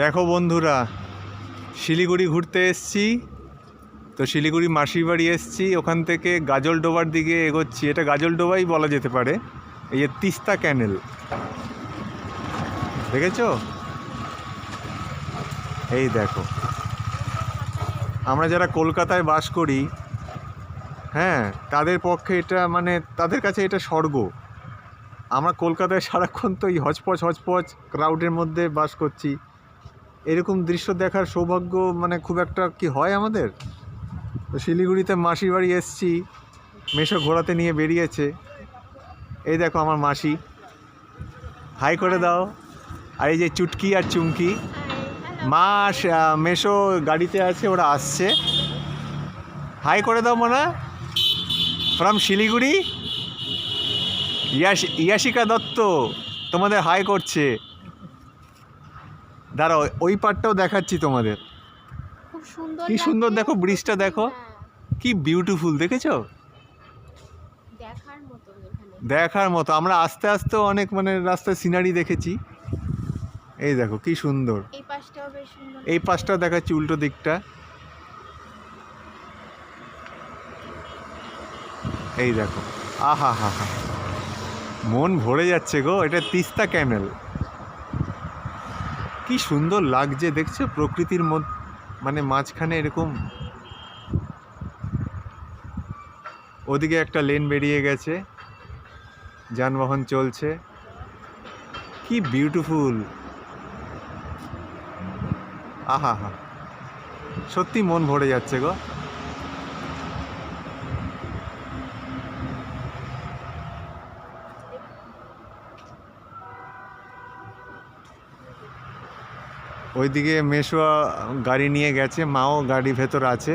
দেখো বন্ধুরা, শিলিগুড়ি ঘুরতে এসছি। তো শিলিগুড়ি মাসির বাড়ি এসছি, ওখান থেকে গাজলডোবার দিকে এগোচ্ছি। এটা গাজলডোবাই বলা যেতে পারে। এই যে তিস্তা ক্যানেল। দেখেছ? এই দেখো। আমরা যারা কলকাতায় বাস করি হ্যাঁ তাদের পক্ষে এটা মানে তাদের কাছে এটা স্বর্গ। আমরা কলকাতায় সারাক্ষণ তো এই হজপচ হচপচ ক্রাউডের মধ্যে বাস করছি। এরকম দৃশ্য দেখার সৌভাগ্য মানে খুব একটা কি হয় আমাদের? তো শিলিগুড়িতে মাসির বাড়ি এসছি, মেশো ঘোরাতে নিয়ে বেরিয়েছে। এই দেখো আমার মাসি। হাই করে দাও। আর এই যে চুটকি আর চুমকি। মা মেশো গাড়িতে আছে, ওরা আসছে। হাই করে দাও, মনে। ফ্রম শিলিগুড়ি? ইয়াস ইয়াশিকা দত্ত তোমাদের হাই করছে। দাঁড়াও ওই পার্টটাও দেখাচ্ছি তোমাদের। খুব সুন্দর কি সুন্দর দেখো ব্রিজটা দেখো। হ্যাঁ, কি বিউটিফুল দেখেছ? দেখার মতো দেখার মতো। আমরা আস্তে আস্তে অনেক মানে রাস্তায় সিনারি দেখেছি। এই দেখো কি সুন্দর। এই পাশটাও সুন্দর এই পাশটাও দেখাচ্ছি উল্টো দিকটা। এই দেখো। আহা হা হা। মন ভরে যাচ্ছে গো এটা তিস্তা ক্যানেল। কি সুন্দর লাগছে দেখছে? প্রকৃতির মানে মাঝখানে এরকম ওদিকে একটা লেন বেরিয়ে গেছে। যানবাহন চলছে। কি বিউটিফুল আহা হা সত্যি মন ভরে যাচ্ছে গো। ওইদিকে মেশোয়া গাড়ি নিয়ে গেছে মাও গাড়ি ভেতর আছে।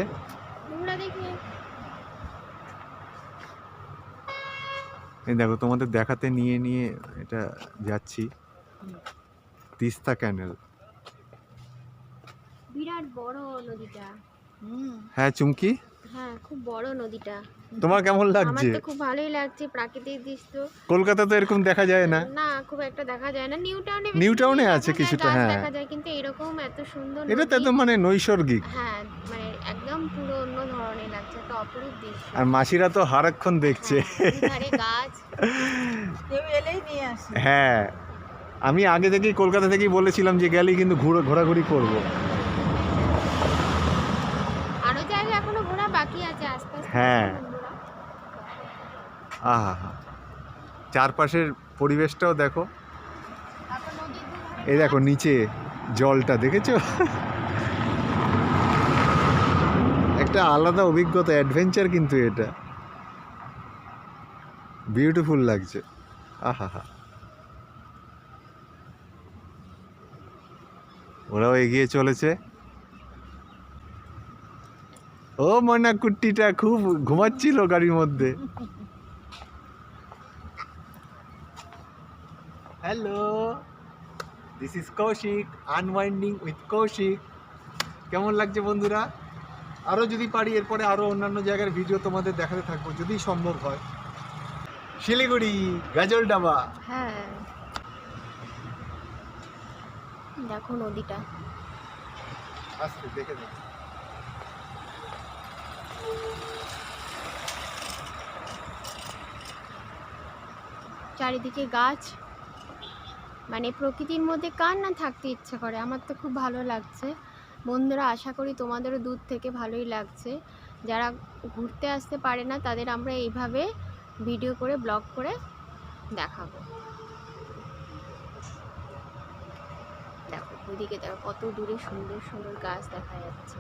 এই দেখো তোমাদের দেখাতে নিয়ে নিয়ে এটা যাচ্ছি। তিস্তা ক্যানেল বিরাট বড় নদীটা। হ্যাঁ চুমকি? হ্যাঁ খুব বড় নদীটা। তোমার কেমন আমার লাগছে? তো খুব ভালোই লাগছে প্রাকৃতিক দৃশ্য। কলকাতা তো এরকম দেখা যায় না। না খুব একটা দেখা যায় না। নিউ টাউনে নিউ টাউনে আছে কিছুটা, হ্যাঁ। দেখা যায় কিন্তু এরকম এত সুন্দর এটা তো নদী, একদম মানে নৈসর্গিক। হ্যাঁ মানে একদম পুরো অন্য ধরনের লাগছে একটা অপরূপ দৃশ্য। আর মাসিরা তো হারাক্ষণ দেখছে। হ্যাঁ, দুধারে গাছ। কেউ এলেই নিয়ে আসে। হ্যাঁ আমি আগে থেকেই কলকাতা থেকেই বলেছিলাম যে গেলেই কিন্তু ঘুরো ঘোরাঘুরি করব আরও জায়গা এখনও ঘোরা বাকি আছে আস্তে আস্তে হ্যাঁ। আহা হা চারপাশের পরিবেশটাও দেখো। এই দেখো নিচে জলটা, দেখেছ? একটা আলাদা অভিজ্ঞতা অ্যাডভেঞ্চার কিন্তু এটা। বিউটিফুল লাগছে। আহা হা ওরাও এগিয়ে চলেছে। ও ময়না কুট্টিটা খুব ঘুমাচ্ছিল গাড়ির মধ্যে। Hello this is Kaushik unwinding with Kaushik কেমন লাগছে বন্ধুরা? আরও যদি পারি এরপরে আরও অন্যান্য জায়গার ভিডিও তোমাদের দেখাতে থাকব যদি সম্ভব হয়। শিলিগুড়ি গাজল ডাবা হ্যাঁ। দেখো নদীটা। আসতে দেখে দেখে চারিদিকে গাছ। মানে প্রকৃতির মধ্যে কার না থাকতে ইচ্ছা করে? আমার তো খুব ভালো লাগছে। বন্ধুরা, আশা করি তোমাদেরও দূর থেকে ভালোই লাগছে। যারা ঘুরতে আসতে পারে না, তাদের আমরা এইভাবে ভিডিও করে, ব্লগ করে দেখাবো। দেখো, ওইদিকে দেখো, কত দূরে সুন্দর সুন্দর গাছ দেখা যাচ্ছে।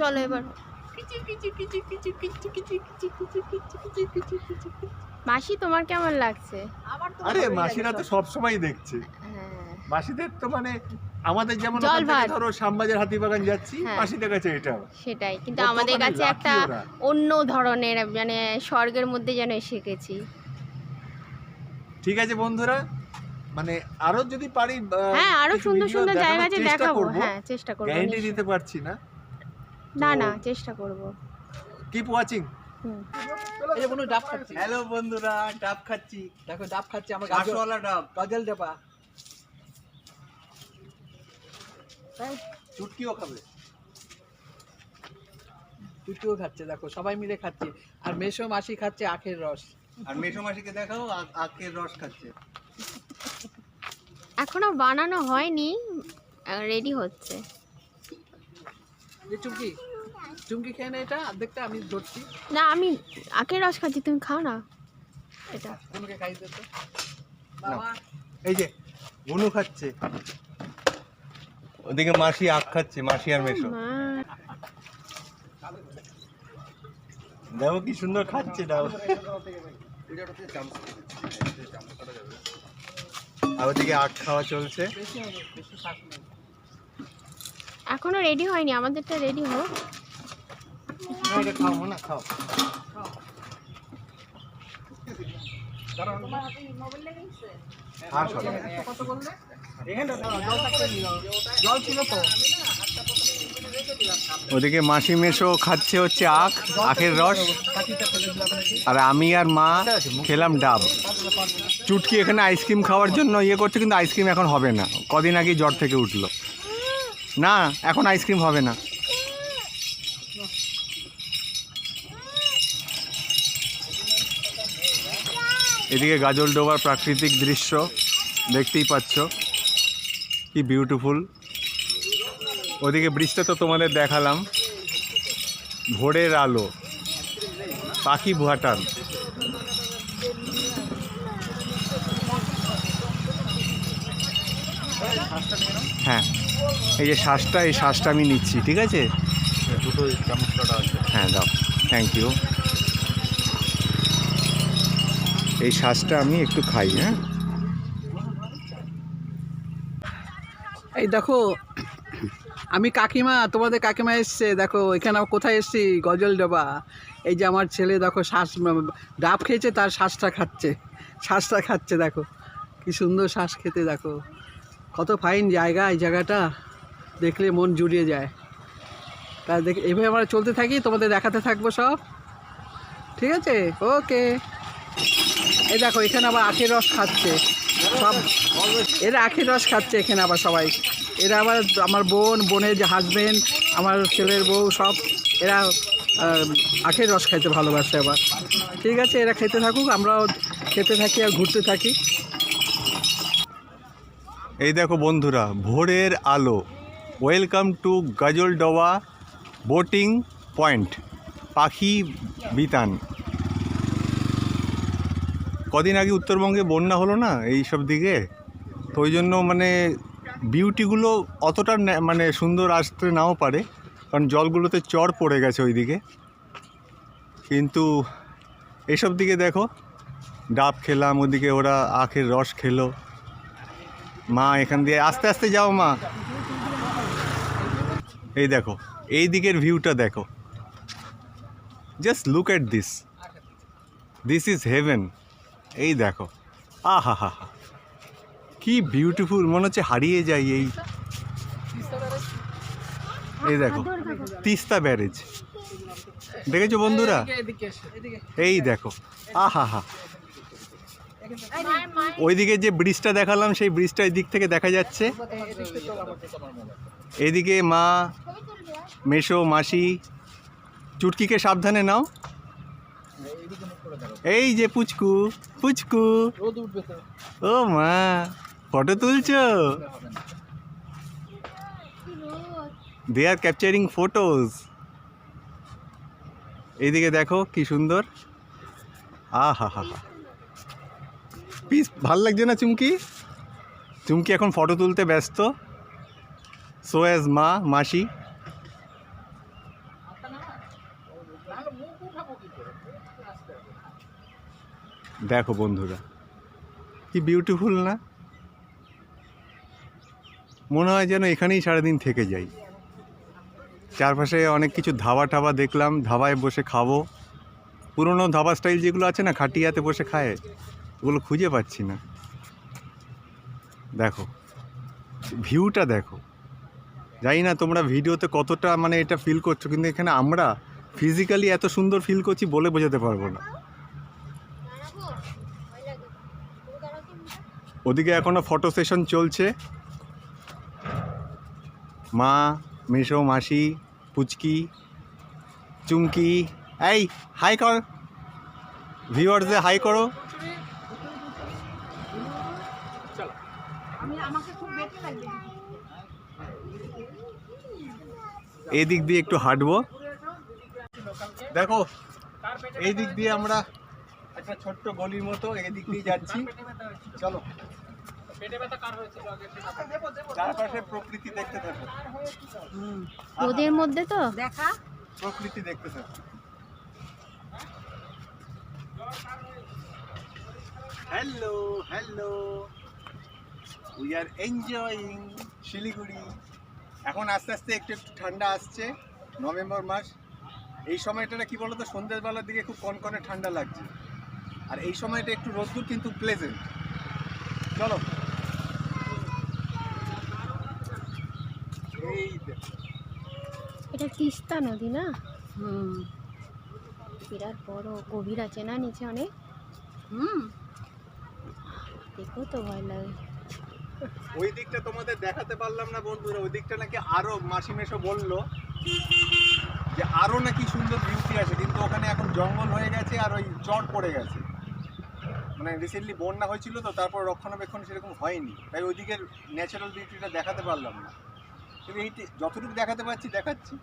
চলো এবার। মাসি তোমার কেমন লাগছে? আমার তো আরে মাসিরা তো সব। সব সময় দেখছে। হ্যাঁ। মাসিদের তো মানে আমাদের যেমন জল ভাত। ধরো শ্যামবাজার হাতিবাগান যাচ্ছি। মাসিদের কাছে এটা সেটাই কিন্তু আমাদের মানে কাছে একটা অন্য ধরনের মানে স্বর্গের মধ্যে যেন এসে গেছি। ঠিক আছে বন্ধুরা মানে আরও যদি পারি হ্যাঁ আরও সুন্দর সুন্দর জায়গা আছে দেখাবো। করব। হ্যাঁ চেষ্টা করব গ্যারান্টি দিতে পারছি না। না না চেষ্টা করব। কিপ ওয়াচিং হ্যালো বন্ধুরা ডাব খাচ্ছি। দেখো ডাব খাচ্ছি আমার গাজর। কাঁচওয়ালা ডাব। গাজল ডাবা। চুটকিও খাবে। টুটুও খাচ্ছে দেখো সবাই মিলে খাচ্ছে। আর মেসো মাসি খাচ্ছে আখের রস। আর মেসো মাসিকে দেখাও আখের রস খাচ্ছে। এখনও বানানো হয়নি রেডি হচ্ছে। যে চুমকি চুমকি খেয়ে নে এটা অর্ধেকটা আমি ধরছি। না আমি আখের রস খাচ্ছি তুমি খাও না। এটা। বনুকে খাইয়ে দিতে এই যে বুনু খাচ্ছে। ওদিকে মাসি আখ খাচ্ছে মাসি আর মেশো। দেখো কি সুন্দর খাচ্ছে ডাব আর ওদিকে আখ খাওয়া চলছে। এখনও রেডি হয়নি আমাদেরটা রেডি হোক। খাও না খাও আর সব কত বললে জল ছিল তো ওদিকে মাসি মেশো খাচ্ছে হচ্ছে আখ আখের রস। আর আমি আর মা খেলাম ডাব। চুটকি এখানে আইসক্রিম খাওয়ার জন্য ইয়ে করছে কিন্তু আইসক্রিম এখন হবে না। কদিন আগে জ্বর থেকে উঠল। না এখন আইসক্রিম হবে না। এদিকে গাজল ডোবার প্রাকৃতিক দৃশ্য দেখতেই পাচ্ছ। কি বিউটিফুল ওদিকে ব্রিজটা তো তোমাদের দেখালাম। ভোরের আলো। পাখি ভুয়াটান। হ্যাঁ এই যে শ্বাসটা এই শ্বাসটা আমি নিচ্ছি ঠিক আছে? দুটো চামচটা আছে। হ্যাঁ দাও। থ্যাংক ইউ এই শ্বাসটা আমি একটু খাই হ্যাঁ? এই দেখো, আমি কাকিমা, তোমাদের কাকিমা এসছে। দেখো, এখানে কোথায় এসছি? গজল ডোবা। এই যে আমার ছেলে, দেখো শ্বাস ডাব খেয়েছে, তার শ্বাসটা খাচ্ছে। শ্বাসটা খাচ্ছে, দেখো। কি সুন্দর শ্বাস খেতে, দেখো। কত ফাইন জায়গা এই জায়গাটা। দেখলে মন জুড়িয়ে যায়। তা দেখ, এভাবে আমরা চলতে থাকি, তোমাদের দেখাতে থাকব সব। ঠিক আছে? ওকে। এই দেখো, এখানে আবার আখের রস খাচ্ছে। সব এরা আখের রস খাচ্ছে এখানে আবার সবাই। এরা আবার আমার বোন, বোনের যে হাজবেন্ড আমার ছেলের বউ, সব এরা আখের রস খাইতে ভালোবাসে আবার। ঠিক আছে, এরা খেতে থাকুক, আমরাও খেতে থাকি আর ঘুরতে থাকি। এই দেখো বন্ধুরা, ভোরের আলো। Welcome to Gajoldoba boating point Pakhi Bitan. কদিন আগে উত্তরবঙ্গে বন্যা হলো না এই সব দিকে? তো ওই জন্য মানে বিউটিগুলো অতটা মানে সুন্দর আসতে নাও পারে। কারণ জলগুলোতে চর পড়ে গেছে ওইদিকে। কিন্তু এইসব দিকে দেখো, ডাব খেলাম ওদিকে ওরা আখের রস খেলো। মা, এখান দিয়ে আস্তে আস্তে যাও মা। এই দেখো, এই দিকের ভিউটা দেখো। Just look at this this is heaven এই দেখো। আহা হা হা কি বিউটিফুল মনে হচ্ছে হারিয়ে যাই এই। এই দেখো, তিস্তা ব্যারেজ দেখেছ বন্ধুরা? এই দেখো আহা হা ওইদিকে যে ব্রিজটা দেখালাম, সেই ব্রিজটা এই দিক থেকে দেখা যাচ্ছে। এদিকে মা মেশো মাসি, চুটকিকে সাবধানে নাও। এই যে পুচকু পুচকু। ও মা ফটো তুলছো? দে আর ক্যাপচারিং ফটোজ এইদিকে দেখো কি সুন্দর। আ হা হা হা পিস ভালো লাগছে না চুমকি? চুমকি এখন ফটো তুলতে ব্যস্ত। সো অ্যাজ মা মাসি। দেখো বন্ধুরা, কি বিউটিফুল না? মনে হয় যেন এখানেই সারাদিন থেকে যাই। চারপাশে অনেক কিছু ধাবা টাবা দেখলাম, ধাবায় বসে খাব। পুরনো ধাবা স্টাইল যেগুলো আছে না, খাটিয়াতে বসে খায়, ওগুলো খুঁজে পাচ্ছি না। দেখো ভিউটা দেখো। জানি না তোমরা ভিডিওতে কতটা মানে এটা ফিল করছ, কিন্তু এখানে আমরা ফিজিক্যালি এত সুন্দর ফিল করছি বলে বোঝাতে পারব না। ওদিকে এখনও ফটো সেশন চলছে। মা, মেশো মাসি, পুচকি, চুমকি, এই হাই কর ভিউয়ার্সে হাই করো। এই দিক দিয়ে একটু হাঁটবো। দেখো এই দিক দিয়ে আমরা একটা ছোট্ট গলির মতো এই দিক দিয়ে যাচ্ছি। চলো। চারপাশে প্রকৃতি দেখতে থাকো। রোদের মধ্যে তো? দেখা। প্রকৃতি দেখতে থাকো। Hello hello. We are enjoying Siliguri. এখন আস্তে আস্তে একটু একটু ঠান্ডা আসছে নভেম্বর মাস। এই সময়টা কি বলতো সন্ধ্যেবেলার দিকে খুব কনকনে ঠান্ডা লাগছে। আর এই সময়টা একটু রোদ্দুর কিন্তু প্লেজেন্ট চলো এই দেখো এটা তিস্তা নদী না? হুম। বিরাট বড় গভীর আছে না নিচে অনেক? হুম। দেখো তো ভয় লাগে। ওই দিকটা তোমাদের দেখাতে পারলাম না বন্ধুরা ওই দিকটা নাকি আরও মাসি মেশো বলল যে আরও নাকি সুন্দর বিউটি আছে কিন্তু ওখানে এখন জঙ্গল হয়ে গেছে আর ওই চট পড়ে গেছে। মানে রিসেন্টলি বন্যা হয়েছিল তো তারপর রক্ষণাবেক্ষণ সেরকম হয়নি। তাই ওই দিকের ন্যাচারাল বিউটিটা দেখাতে পারলাম না। এই যতটুকু দেখাতে পারছি দেখাচ্ছি।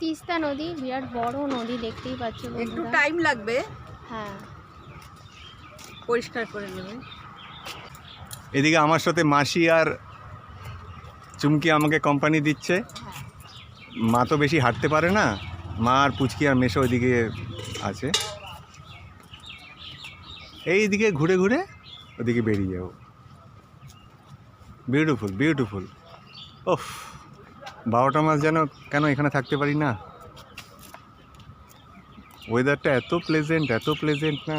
তিস্তা নদী বিরাট বড় নদী দেখতেই পাচ্ছ একটু টাইম লাগবে। হ্যাঁ। পরিষ্কার করে নেবে। এদিকে আমার সাথে মাসি আর চুমকি আমাকে কোম্পানি দিচ্ছে। মা তো বেশি হাঁটতে পারে না। মা আর পুচকি আর মেশো ওইদিকে আছে। এইদিকে ঘুরে ঘুরে ওদিকে বেরিয়ে যাব। বিউটিফুল বিউটিফুল ওফ বারোটা মাস যেন কেন এখানে থাকতে পারি না? ওয়েদারটা এত প্লেজেন্ট এত প্লেজেন্ট না?